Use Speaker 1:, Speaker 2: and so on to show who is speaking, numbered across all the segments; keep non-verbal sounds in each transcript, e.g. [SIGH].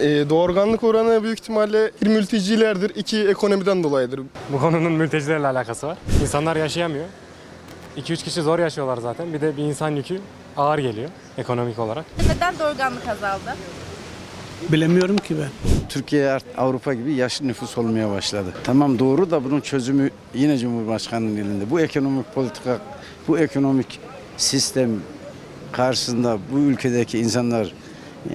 Speaker 1: Ee, doğurganlık oranı büyük ihtimalle bir mültecilerdir, iki ekonomiden dolayıdır.
Speaker 2: Bu konunun mültecilerle alakası var. İnsanlar yaşayamıyor. 2-3 kişi zor yaşıyorlar zaten. Bir de bir insan yükü ağır geliyor ekonomik olarak.
Speaker 3: Neden doğurganlık azaldı?
Speaker 4: Bilemiyorum ki ben.
Speaker 5: Türkiye artık Avrupa gibi yaşlı nüfus olmaya başladı. Tamam doğru da bunun çözümü yine Cumhurbaşkanı'nın elinde. Bu ekonomik politika, bu ekonomik sistem karşısında bu ülkedeki insanlar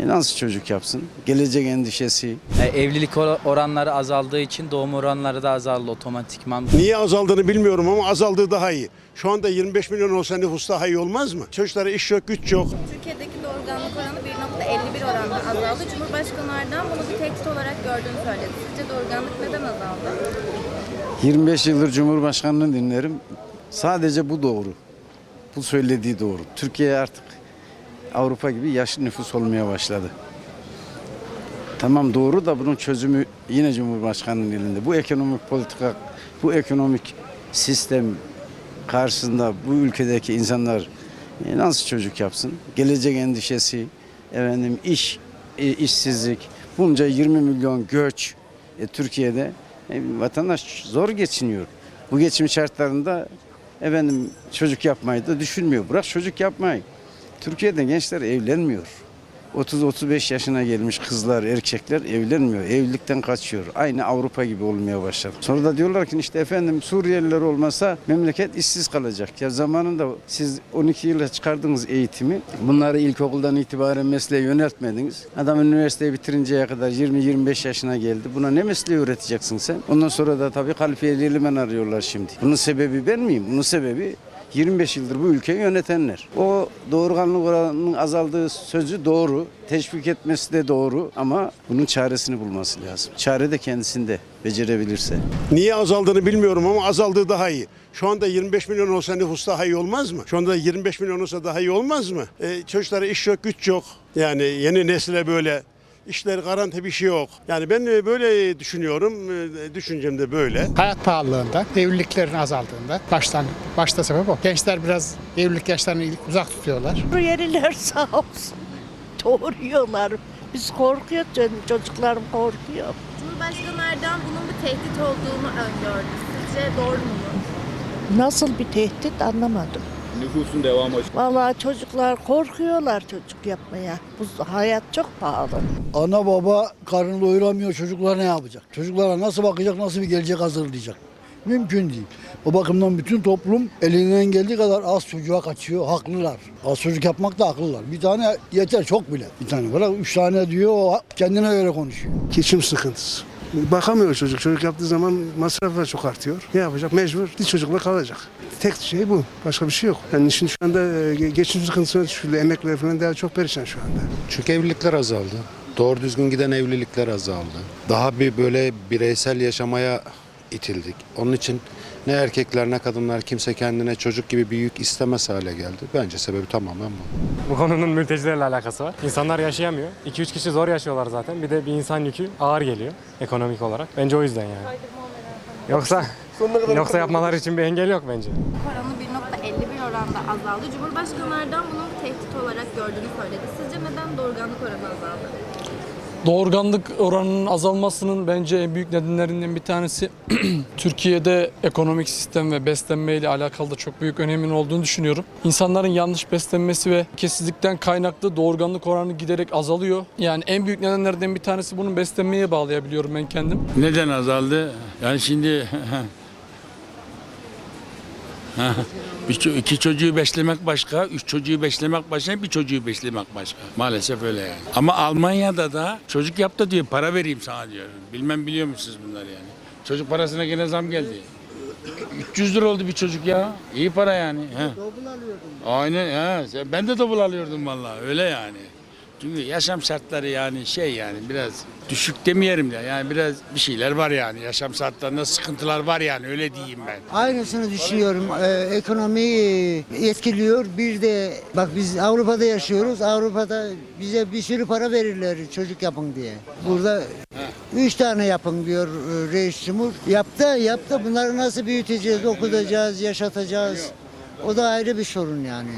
Speaker 5: e, nasıl çocuk yapsın? Gelecek endişesi,
Speaker 6: E, Evlilik or- oranları azaldığı için doğum oranları da azaldı otomatikman.
Speaker 7: Niye azaldığını bilmiyorum ama azaldığı daha iyi. Şu anda 25 milyon olsa nüfus daha iyi olmaz mı? Çocuklara iş yok, güç yok.
Speaker 3: Türkiye'deki doğurganlık oranı 1.51 oranda azaldı. Cumhurbaşkanı Erdoğan bunu bir tehdit olarak gördüğünü söyledi. Sizce doğurganlık neden azaldı?
Speaker 5: 25 yıldır Cumhurbaşkanı'nı dinlerim. Sadece bu doğru. Bu söylediği doğru. Türkiye artık Avrupa gibi yaşlı nüfus olmaya başladı. Tamam doğru da bunun çözümü yine Cumhurbaşkanı'nın elinde. Bu ekonomik politika, bu ekonomik sistem karşısında bu ülkedeki insanlar e, nasıl çocuk yapsın? Gelecek endişesi, efendim iş, e, işsizlik, bunca 20 milyon göç e, Türkiye'de e, vatandaş zor geçiniyor. Bu geçim şartlarında efendim çocuk yapmayı da düşünmüyor. Bırak çocuk yapmayı. Türkiye'de gençler evlenmiyor. 30-35 yaşına gelmiş kızlar, erkekler evlenmiyor. Evlilikten kaçıyor. Aynı Avrupa gibi olmaya başladı. Sonra da diyorlar ki işte efendim Suriyeliler olmasa memleket işsiz kalacak. Ya zamanında siz 12 yıla çıkardığınız eğitimi bunları ilkokuldan itibaren mesleğe yöneltmediniz. Adam üniversiteyi bitirinceye kadar 20-25 yaşına geldi. Buna ne mesleği öğreteceksin sen? Ondan sonra da tabii kalifiyeli eleman arıyorlar şimdi. Bunun sebebi ben miyim? Bunun sebebi 25 yıldır bu ülkeyi yönetenler. O doğurganlık oranının azaldığı sözü doğru. Teşvik etmesi de doğru ama bunun çaresini bulması lazım. Çare de kendisinde becerebilirse.
Speaker 7: Niye azaldığını bilmiyorum ama azaldığı daha iyi. Şu anda 25 milyon olsa nüfus daha iyi olmaz mı? Şu anda 25 milyon olsa daha iyi olmaz mı? E, çocuklara iş yok, güç yok. Yani yeni nesile böyle işler garanti bir şey yok. Yani ben e, böyle düşünüyorum. E, Düşüncem de böyle.
Speaker 4: Hayat pahalılığında, evliliklerin azaldığında baştan başta sebep o. Gençler biraz evlilik yaşlarını uzak tutuyorlar.
Speaker 8: Suriyeliler [LAUGHS] sağ olsun. Doğuruyorlar. Biz korkuyoruz canım, çocuklarım korkuyor.
Speaker 3: Cumhurbaşkanı Erdoğan bunun bir tehdit olduğunu öngördü. Sizce doğru mu?
Speaker 8: Nasıl bir tehdit anlamadım.
Speaker 9: Nüfusun devamı
Speaker 8: Vallahi çocuklar korkuyorlar çocuk yapmaya. Bu hayat çok pahalı.
Speaker 10: Ana baba karnını doyuramıyor çocuklar ne yapacak? Çocuklara nasıl bakacak, nasıl bir gelecek hazırlayacak? Mümkün değil. O bakımdan bütün toplum elinden geldiği kadar az çocuğa kaçıyor. Haklılar. Az çocuk yapmak da haklılar. Bir tane yeter çok bile. Bir tane bırak üç tane diyor o kendine göre konuşuyor.
Speaker 7: Geçim sıkıntısı. Bakamıyor çocuk. Çocuk yaptığı zaman masraflar çok artıyor. Ne yapacak? Mecbur bir çocukla kalacak. Tek şey bu. Başka bir şey yok. Yani şimdi şu anda e, geçim sıkıntısına düşürdü. Emekliler falan daha çok perişan şu anda.
Speaker 11: Çünkü evlilikler azaldı. Doğru düzgün giden evlilikler azaldı. Daha bir böyle bireysel yaşamaya itildik. Onun için ne erkekler ne kadınlar kimse kendine çocuk gibi bir yük istemez hale geldi. Bence sebebi tamamen bu.
Speaker 2: Bu konunun mültecilerle alakası var. İnsanlar yaşayamıyor. 2-3 kişi zor yaşıyorlar zaten. Bir de bir insan yükü ağır geliyor ekonomik olarak. Bence o yüzden yani. Yoksa yoksa yapmaları için bir engel yok bence.
Speaker 3: Oranı 1.51 oranda azaldı. Cumhurbaşkanı Erdoğan bunu tehdit olarak gördüğünü söyledi. Sizce neden doğurganlık oranı azaldı?
Speaker 12: Doğurganlık oranının azalmasının bence en büyük nedenlerinden bir tanesi [CLEARS THROAT] Türkiye'de ekonomik sistem ve beslenme ile alakalı da çok büyük önemin olduğunu düşünüyorum. İnsanların yanlış beslenmesi ve kesizlikten kaynaklı doğurganlık oranı giderek azalıyor. Yani en büyük nedenlerden bir tanesi bunun beslenmeye bağlayabiliyorum ben kendim.
Speaker 9: neden azaldı? Yani şimdi [LAUGHS] [LAUGHS] bir iki çocuğu beslemek başka, üç çocuğu beslemek başka, bir çocuğu beslemek başka. Maalesef öyle yani. Ama Almanya'da da çocuk yap da diyor, para vereyim sana diyor. Bilmem biliyor musunuz bunları yani? Çocuk parasına gene zam geldi. 300 lira oldu bir çocuk ya. İyi para yani. He. Aynen. He. Ben de double alıyordum vallahi. Öyle yani. Çünkü yaşam şartları yani şey yani biraz düşük demeyelim de yani biraz bir şeyler var yani. Yaşam şartlarında sıkıntılar var yani öyle diyeyim ben.
Speaker 10: Aynısını düşünüyorum. Ee, ekonomiyi etkiliyor. Bir de bak biz Avrupa'da yaşıyoruz. Avrupa'da bize bir sürü para verirler çocuk yapın diye. Burada üç tane yapın diyor e, reis cumhur. Yaptı yaptı bunları nasıl büyüteceğiz, okutacağız, yaşatacağız. O da ayrı bir sorun yani.